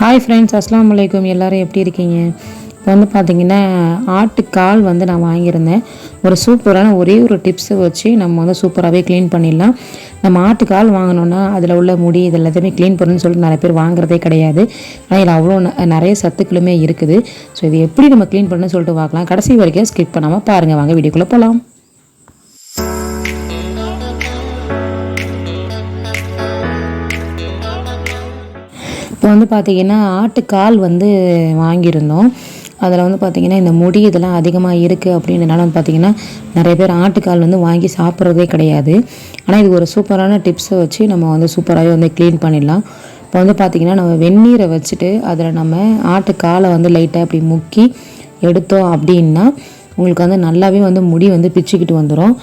Hi friends அஸ்லாம் வலைக்கம் எல்லோரும் எப்படி இருக்கீங்க? இப்போ வந்து பார்த்தீங்கன்னா ஆட்டுக்கால் வந்து நான் வாங்கியிருந்தேன். ஒரு சூப்பரான ஒரே ஒரு டிப்ஸை வச்சு நம்ம வந்து சூப்பராகவே க்ளீன் பண்ணிடலாம். நம்ம ஆட்டுக்கால் வாங்கினோன்னா அதில் உள்ள முடி இது எல்லாத்தையுமே க்ளீன் பண்ணணும்னு சொல்லிட்டு நிறைய பேர் வாங்குறதே கிடையாது. ஆனால் இதில் அவ்வளோ ந- நிறைய சத்துக்களுமே இருக்குது. ஸோ இது எப்படி நம்ம க்ளீன் பண்ணணும்னு சொல்லிட்டு பார்க்கலாம். கடைசி வரைக்கும் ஸ்கிப் பண்ணாமல் பாருங்கள் வாங்க வீடியோக்குள்ளே போகலாம். வந்து பார்த்தீங்கன்னா ஆட்டுக்கால் வந்து வாங்கியிருந்தோம். அதில் வந்து பார்த்தீங்கன்னா இந்த முடி இதெல்லாம் அதிகமாக இருக்குது அப்படின்றனால வந்து பார்த்தீங்கன்னா நிறைய பேர் ஆட்டுக்கால் வந்து வாங்கி சாப்பிட்றதே கிடையாது. ஆனால் இது ஒரு சூப்பரான டிப்ஸை வச்சு நம்ம வந்து சூப்பராகவே வந்து க்ளீன் பண்ணிடலாம். இப்போ வந்து பார்த்தீங்கன்னா நம்ம வெந்நீரை வச்சுட்டு அதில் நம்ம ஆட்டுக்காலை வந்து லைட்டாக அப்படி முக்கி எடுத்தோம் அப்படின்னா உங்களுக்கு வந்து நல்லாவே வந்து முடி வந்து பிச்சுக்கிட்டு வந்துடும்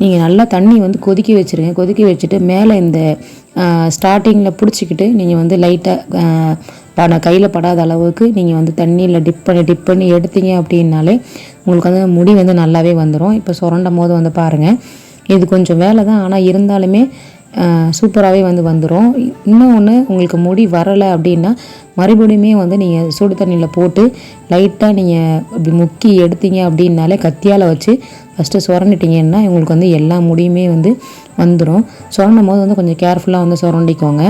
நீங்கள் நல்லா தண்ணி வந்து கொதிக்க வச்சுருங்க. கொதிக்க வச்சுட்டு மேலே இந்த ஸ்டார்டிங்கில் பிடிச்சிக்கிட்டு நீங்கள் வந்து லைட்டாக பட கையில் படாத அளவுக்கு நீங்கள் வந்து தண்ணியில் டிப் பண்ணி டிப் பண்ணி எடுத்தீங்க அப்படின்னாலே உங்களுக்கு வந்து முடி வந்து நல்லாவே வந்துடும் இப்போ சுரண்டும் போது வந்து பாருங்கள் இது கொஞ்சம் வேலை தான். ஆனால் இருந்தாலுமே சூப்பராகவே வந்து வந்துடும் இன்னொன்று உங்களுக்கு முடி வரலை அப்படின்னா மறுபடியுமே வந்து நீங்கள் சுடு தண்ணியில் போட்டு லைட்டாக நீங்கள் இப்படி முக்கி எடுத்தீங்க அப்படின்னாலே கத்தியால் வச்சு ஃபஸ்ட்டு சுரண்டிட்டிங்கன்னா உங்களுக்கு வந்து எல்லா முடியுமே வந்து வந்துடும் சுரண்டும் போது வந்து கொஞ்சம் கேர்ஃபுல்லாக வந்து சுரண்டிக்கோங்க.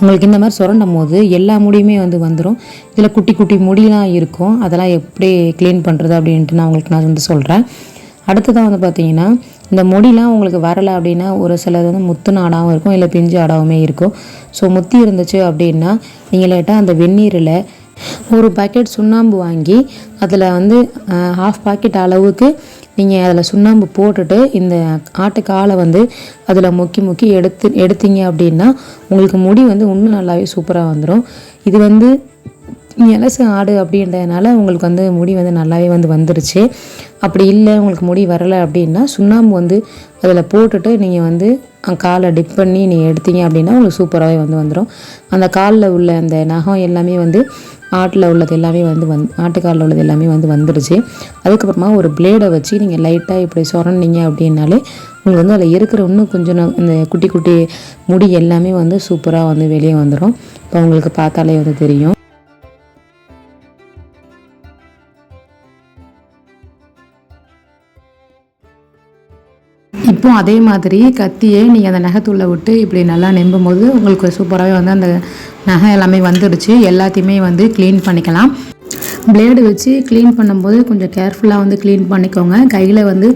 உங்களுக்கு இந்த மாதிரி சுரண்டும் போது எல்லா முடியுமே வந்து வந்துடும் இதில் குட்டி குட்டி முடியெலாம் இருக்கும். அதெல்லாம் எப்படி க்ளீன் பண்ணுறது அப்படின்ட்டு நான் உங்களுக்கு நான் வந்து சொல்கிறேன் அடுத்ததாக வந்து பார்த்தீங்கன்னா இந்த முடிலாம் உங்களுக்கு வரலை அப்படின்னா ஒரு சிலது வந்து முத்து நாடாகவும் இருக்கும் இல்லை பிஞ்சு ஆடாகவுமே இருக்கும். ஸோ முத்தி இருந்துச்சு அப்படின்னா நீங்கள் லேட்டாக அந்த வெந்நீரில் ஒரு பாக்கெட் சுண்ணாம்பு வாங்கி அதில் வந்து ஹாஃப் பாக்கெட் அளவுக்கு நீங்கள் அதில் சுண்ணாம்பு போட்டுட்டு இந்த ஆட்டுக்காலை வந்து அதில் முக்கி முக்கி எடுத்து எடுத்தீங்க அப்படின்னா உங்களுக்கு முடி வந்து இன்னும் நல்லாவே சூப்பராக வந்துடும் இது வந்து எலசு ஆடு அப்படின்றதுனால உங்களுக்கு வந்து முடி வந்து நல்லாவே வந்து வந்துருச்சு. அப்படி இல்லை உங்களுக்கு முடி வரலை அப்படின்னா சுண்ணாம்பு வந்து அதில் போட்டுட்டு நீங்கள் வந்து காலை டிப் பண்ணி நீங்கள் எடுத்தீங்க அப்படின்னா உங்களுக்கு சூப்பராகவே வந்து வந்துடும் அந்த காலில் உள்ள அந்த நகம் எல்லாமே வந்து ஆட்டில் உள்ளது எல்லாமே வந்து வந் ஆட்டுக்காலில் உள்ளது எல்லாமே வந்து வந்துடுச்சு அதுக்கப்புறமா ஒரு பிளேடை வச்சு நீங்கள் லைட்டாக இப்படி சுரண்டிங்க அப்படின்னாலே உங்களுக்கு வந்து அதில் இருக்கிற இன்னும் கொஞ்சம் இந்த குட்டி குட்டி முடி எல்லாமே வந்து சூப்பராக வந்து வெளியே வந்துடும் இப்போ உங்களுக்கு பார்த்தாலே வந்து தெரியும். இப்போ அதே மாதிரி கத்தியை நீங்கள் அந்த நகைத்துள்ள விட்டு இப்படி நல்லா நெம்பும் போது உங்களுக்கு சூப்பராகவே வந்து அந்த நகை எல்லாமே வந்துடுச்சு. எல்லாத்தையுமே வந்து க்ளீன் பண்ணிக்கலாம். பிளேடு வச்சு க்ளீன் பண்ணும்போது கொஞ்சம் கேர்ஃபுல்லாக வந்து க்ளீன் பண்ணிக்கோங்க. கையில் வந்து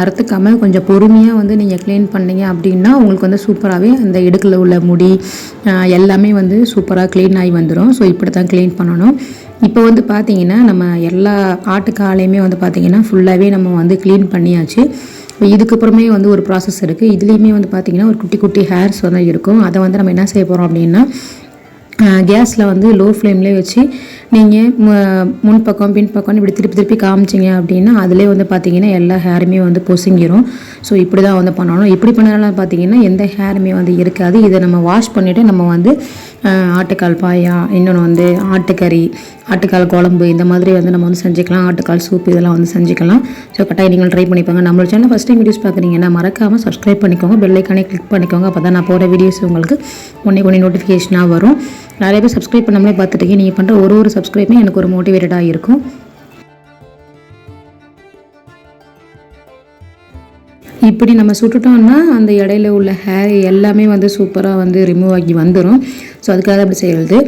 அறுத்துக்காமல் கொஞ்சம் பொறுமையாக வந்து நீங்கள் க்ளீன் பண்ணீங்க அப்படின்னா உங்களுக்கு வந்து சூப்பராகவே அந்த இடுக்கில் உள்ள முடி எல்லாமே வந்து சூப்பராக க்ளீன் ஆகி வந்துடும் ஸோ இப்படி தான் க்ளீன் பண்ணணும். இப்போ வந்து பார்த்தீங்கன்னா நம்ம எல்லா ஆட்டுக்காலையுமே வந்து பார்த்திங்கன்னா ஃபுல்லாகவே நம்ம வந்து க்ளீன் பண்ணியாச்சு. இதுக்கப்புறமே வந்து ஒரு ப்ராசஸ் இருக்குது இதுலேயுமே வந்து பார்த்திங்கன்னா ஒரு குட்டி குட்டி ஹேர்ஸ் வந்து இருக்கும். அதை வந்து நம்ம என்ன செய்ய போகிறோம் அப்படின்னா கேஸில் வந்து லோ ஃப்ளேம்லேயே வச்சு நீங்கள் முன்பக்கம் பக்கம் பின் பக்கம் இப்படி திருப்பி திருப்பி காமிச்சிங்க அப்படின்னா அதிலே வந்து பார்த்தீங்கன்னா எல்லா ஹேருமே வந்து பொசுங்கிரும். ஸோ இப்படி தான் வந்து பண்ணணும். இப்படி பண்ணனால பார்த்தீங்கன்னா எந்த ஹேருமே வந்து இருக்காது. இதை நம்ம வாஷ் பண்ணிவிட்டு நம்ம வந்து ஆட்டுக்கால் பாயா இன்னொன்று வந்து ஆட்டுக்கறி ஆட்டுக்கால் குழம்பு இந்த மாதிரி வந்து நம்ம வந்து செஞ்சுக்கலாம். ஆட்டுக்கால் சூப் இதெல்லாம் வந்து செஞ்சுக்கலாம். ஸோ கட்டாயம் நீங்கள் ட்ரை பண்ணிப்பாங்க. நம்மளோட சேனல் ஃபஸ்ட் டைம் வீடியோஸ் பார்க்குறீங்கன்னா மறக்காமல் சப்ஸ்கிரைப் பண்ணிக்கோங்க. பெல்லைக்கானே கிளிக் பண்ணிக்கோங்க. அப்போ தான் நான் போகிற வீடியோஸ் உங்களுக்கு ஒன்றே ஒன்றே நோட்டிஃபிகேஷனாக வரும். நிறைய பேர் சப்ஸ்கிரைப் பண்ணாமலே பார்த்துட்டீங்க. நீங்கள் பண்ணுற ஒரு ஒரு சப்ஸ்கிரைப்புமே எனக்கு ஒரு மோட்டிவேட்டடாக இருக்கும். இப்படி நம்ம சுட்டுட்டோம்னா அந்த இடையில உள்ள ஹேர் எல்லாமே வந்து சூப்பராக வந்து ரிமூவ் ஆகி வந்துடும் ஸோ அதுக்காக அப்படி செய்கிறது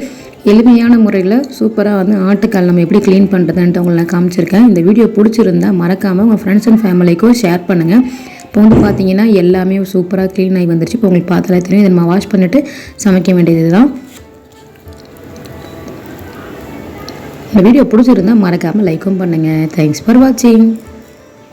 எளிமையான முறையில் சூப்பராக வந்து ஆட்டுக்கால் நம்ம எப்படி க்ளீன் பண்ணுறதுன்ட்டு உங்களை நான் காமிச்சிருக்கேன். இந்த வீடியோ பிடிச்சிருந்தா மறக்காமல் உங்கள் ஃப்ரெண்ட்ஸ் அண்ட் ஃபேமிலிக்கும் ஷேர் பண்ணுங்கள் இப்போ வந்து பார்த்தீங்கன்னா எல்லாமே சூப்பராக க்ளீன் ஆகி வந்துருச்சு. இப்போ உங்களுக்கு பார்த்தாலே தெரியும். இதை நம்ம வாஷ் பண்ணிவிட்டு சமைக்க வேண்டியது தான் இந்த வீடியோ பிடிச்சிருந்தா மறக்காமல் லைக்கும் பண்ணுங்கள் தேங்க்ஸ் ஃபார் வாட்சிங்